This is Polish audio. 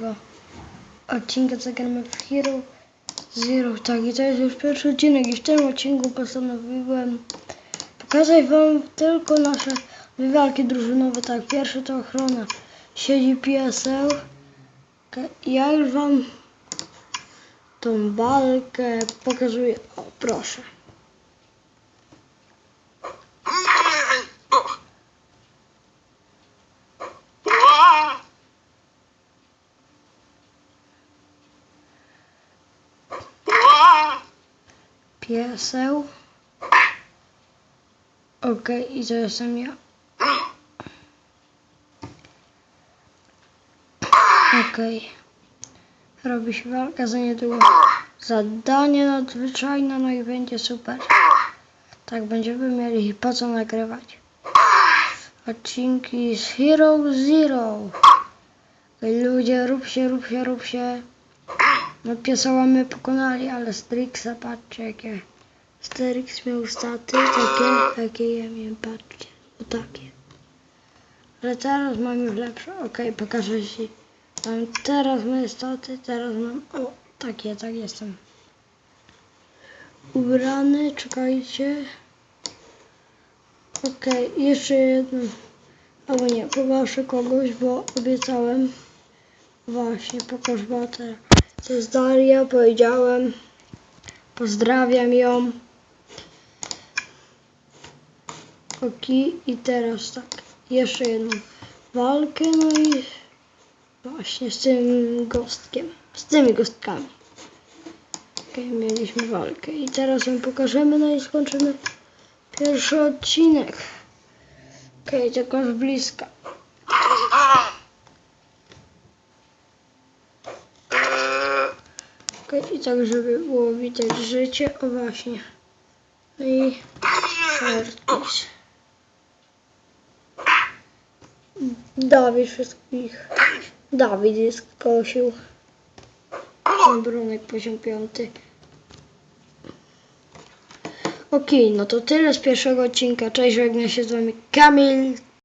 tego odcinka zagramy w Hero Zero. Tak, i to jest już pierwszy odcinek i w tym odcinku postanowiłem pokazać wam tylko nasze walki drużynowe. Tak, pierwszy to ochrona. Siedzi PSL. Ja już wam tą walkę pokazuję. O, proszę. Pieseł. Okej, i to jestem ja. Okej. Robi się walka za niedługo. Zadanie nadzwyczajne, no i będzie super. Tak, będziemy mieli po co nagrywać. Odcinki z Hero Zero. Ludzie, rób się, rób się, rób się. No piesoła my pokonali, ale Strixa, patrzcie jakie. Strix miał staty, takie, takie ja miałem, patrzcie. O takie. Ale teraz mam już lepsze. Okej, pokażę ci. Mam teraz moje staty, teraz mam. O, takie, tak jestem. Ubrany, czekajcie. Okej, jeszcze jedno. Albo nie, poproszę kogoś, bo obiecałem. Właśnie, pokaż batę. To jest Daria, powiedziałem. Pozdrawiam ją. Oki, i teraz tak. Jeszcze jedną walkę, no i właśnie z tym gostkiem. Z tymi gostkami. Okej, mieliśmy walkę. I teraz ją pokażemy, no i skończymy pierwszy odcinek. Okej, tylko z bliska. I tak, żeby było widać życie. O właśnie. No i Artis. Dawid wszystkich. Dawid jest kosił. Brunek poziom piąty. Okej, no to tyle z pierwszego odcinka. Cześć, żegna się z wami Kamil